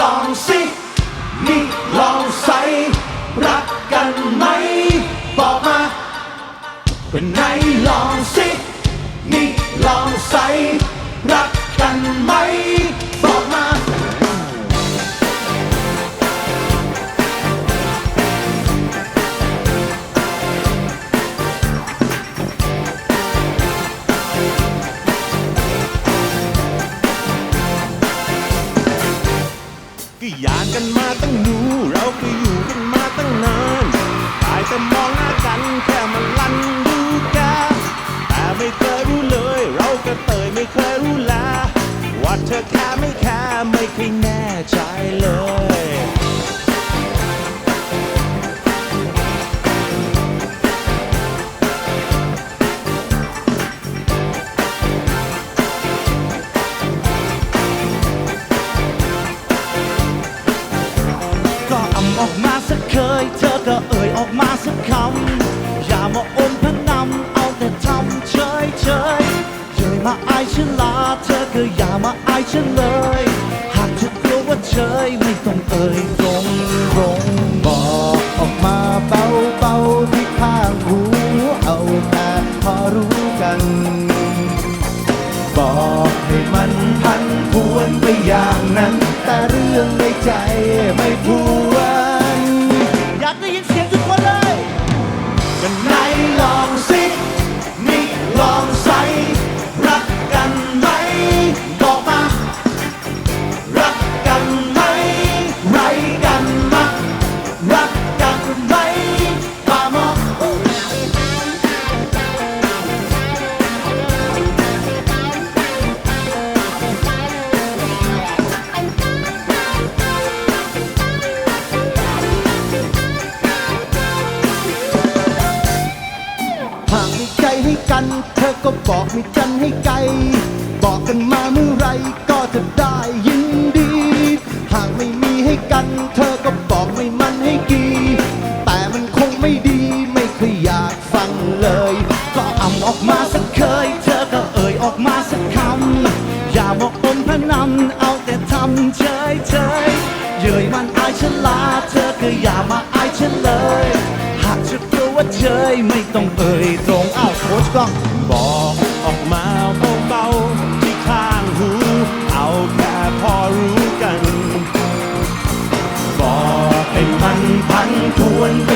ลองสินี่ลองใส่รักกันไหม บอกมาเป็นไหนลองสินี่ลองใส่ ยากกันมาตั้งหนูเราก็อยู่กันมาตั้งนานตายแต่มองหน้ากันแค่มันลันดูกันแต่ไม่เคยรู้เลย เราก็เตยไม่เคยรู้แลว่าเธอแค่ไม่แค่ไม่เคยแน่ใจเลย ย เธอก็เอ่ยออกมาสักคำ อย่ามาอมพะนำเอาแต่ทำเฉยเฉยเย้ยมาอายฉันลา เธอก็อย่ามาอายฉันเลย หากเธอกลัวว่าเฉยไม่ต้องเอ่ยตรงตรงบอกออกมาเบาเบาที่ข้างหูเอาแต่พอรู้กัน บอกให้มันพันพวนไปอย่างนั้น แต่เรื่องในใจไม่พวน อยากได้ยินเสียงทุกคน ให้กัน เธอก็บอกมีกันให้ไกล บอกกันมาเมื่อไรก็จะได้ยินดี หากไม่มีให้กัน เธอก็บอกไม่มันให้กี แต่มันคงไม่ดีไม่เคยอยากฟังเลย ก็อ่ำออกมาสักเคย เธอก็เอ่ยออกมาสักคำ อย่าบอกอมพะนเอาแต่ทำเฉยเฉยเย้ยมันอายฉันลา เธอก็อย่ามาอายฉันเลย หากจะกลัวว่าเฉยไม่ต้องเอ่ยตรงอ้า สกองบอกออกมาเบาๆที่ข้างหู เอาแค่พอรู้กัน บอกเป็นพันพันทวนไป